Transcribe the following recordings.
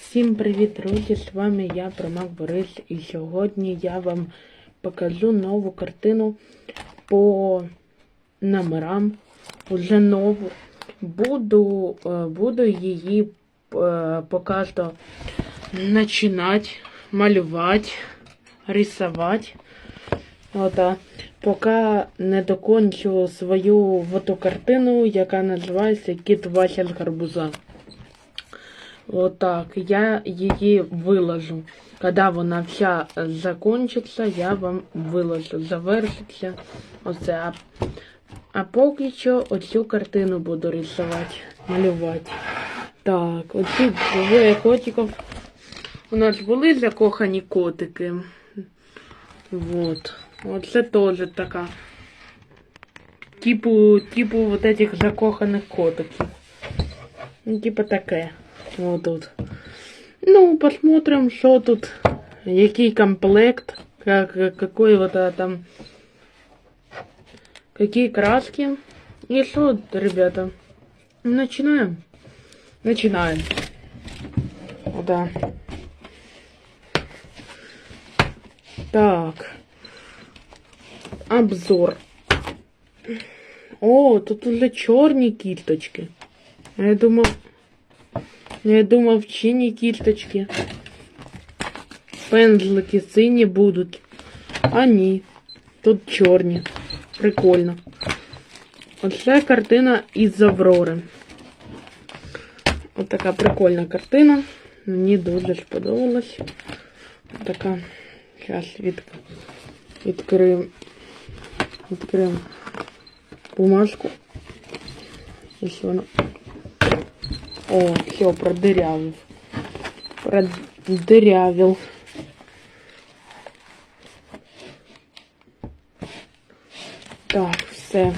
Всім привіт, друзі! З вами я, Промак Борис, і сьогодні я вам покажу нову картину по номерам. Уже нову. Буду, е, буду її е, поки починати малювати, рисувати. Ота. Поки не докончу свою фотокартину, картину, яка називається Кіт Вася з гарбуза. Отак, я її виложу. Коли вона вся закончиться, я вам виложу. Завершиться оце. А, поки що оцю картину буду рисувати, малювати. Так, оці двоє котиків. У нас були закохані котики. Вот. Оце теж така. Типу, типу вот этих закоханих котиків. Ну, типа таке. Вот тут. Ну, посмотрим, что тут. Який комплект. Как, какой вот а, там. Какие краски. И что, ребята. Начинаем. Начинаем. Да. Так. Обзор. О, тут уже чорні кісточки. А Я думав. Я думав, чині кісточки. Пензлики сині будуть. А ні. Тут чорні. Прикольно. Оце картина із Аврори. Ось така прикольна картина. Мені дуже сподобалась. Ось така. Зараз від... відкриємо. Відкриємо бумажку. Ось вона. О, все, продырявил. Продырявил. Так, все.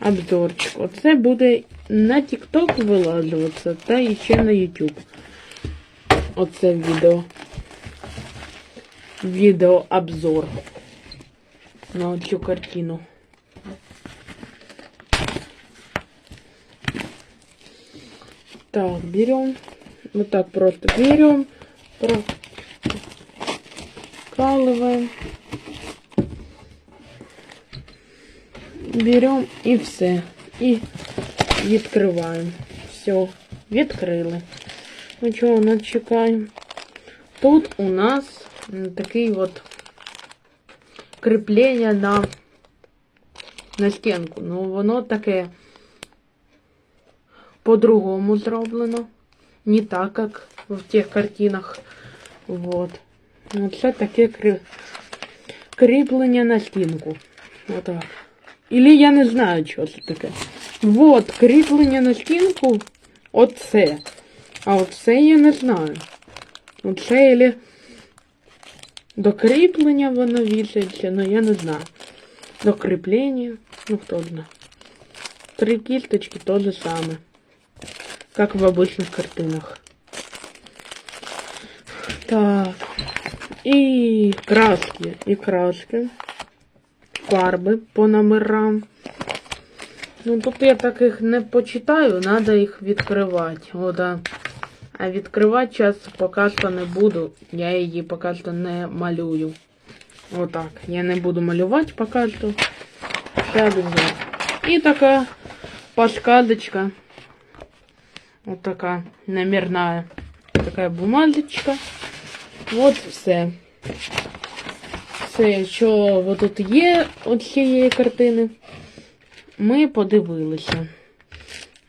Обзорчик. Оце буде на TikTok вилажуватися, та і ще на YouTube. Оце відео. Відео обзор на цю картину. Так, берем. Вот так просто берем. Прокалываем. Берем і все. І відкриваємо. Все, відкрили. Ну що, у нас чекаємо? Тут у нас м, такий от кріплення на, на стінку. Ну, воно таке По-другому зроблено. Не так, как в тех картинах. Вот. Ну, Це таке крі... кріплення на стінку. Отак. Ілі я не знаю, що це таке. Вот, кріплення на стінку. Оце. А оце я не знаю. Оце ілі до кріплення воно вішається, но я не знаю. До кріплення, ну хто знає. Три кісточки то же саме. Как в обычных картинах. Так. И краски. И краски. Фарби по номерам. Ну, тут я так їх не почитаю, треба їх відкривати. О, да. А відкривати час поки що не буду. Я її поки що не малюю. Отак. Я не буду малювати поки що. Це обзор. І така подсказочка. Вот такая номерная. Такая бумажечка. Вот все. Все, що тут є от цієї картини, ми подивилися.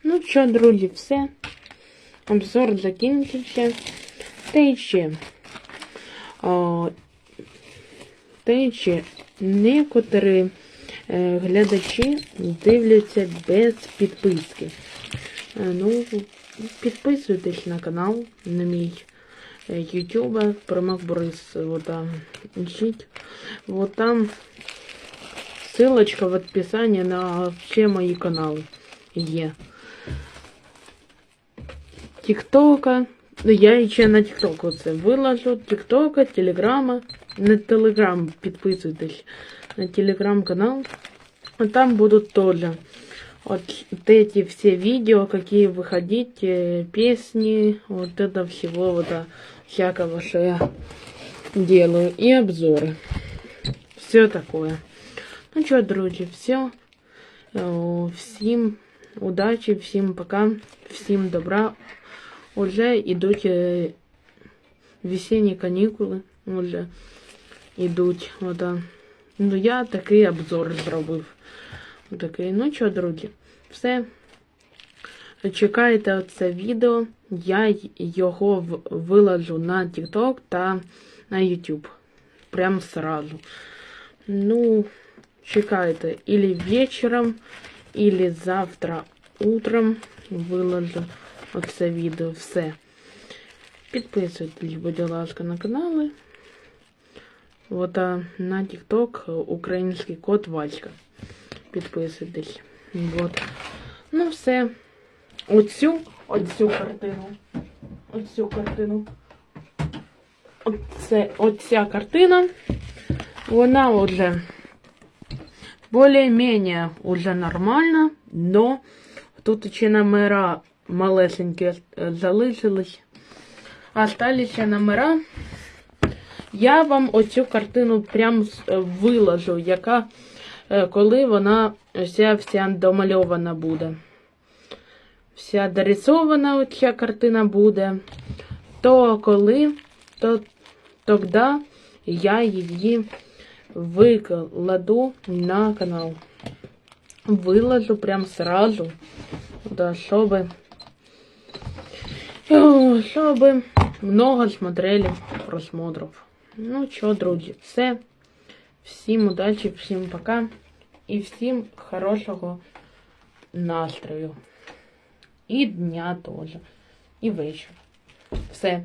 Ну що, друзі, все. Обзор закінчився. Та ще. О, та ще некоторі е, глядачі дивляться без підписки. Е, Ну, підписуйтесь на канал, на мій е, YouTube, Промах Борис, вот там, ищите. Вот там ссылочка в описании на все мои каналы є. Тіктока. Ну, я ще на Тіктоку це виложу. Тіктока, Телеграма. На Телеграм підписуйтесь на телеграм-канал. А там будуть теж вот эти все видео, какие выходить, э, песни, вот это всего вот а, всякого, что я делаю, и обзоры. Все такое. Ну что, друзі, все. Всім удачі, всім пока, всім добра. Уже йдуть е, весенні канікули. Уже йдуть. От, а. Ну, я такий обзор зробив. Такий. Ну що, друзі, Все. Чекайте це відео. Я його виложу на TikTok та на YouTube. Прям сразу. Ну, чекайте. Или вечером, или завтра утром виложу оце відео. Все. Підписуйтесь, будь ласка, на канали. От а, на TikTok український код Васька. Підписуйтесь. Вот. Ну все. Оцю, оцю картину. Оцю картину. Оце, оця картина. Вона вже более-менее уже нормально, но тут ще номера малесенькі залишились. Осталися номера. Я вам оцю картину прям е, виложу, яка коли вона вся вся домальована буде. Вся дорисована оця картина буде. То коли, то тоді я її викладу на канал. Выложу прям сразу. Да, чтобы... О, Чтобы много смотрели просмотров. Ну чё, друзі, все. Всім удачі, всім пока. І всім хорошого настрою. І дня теж. І вечора. Все.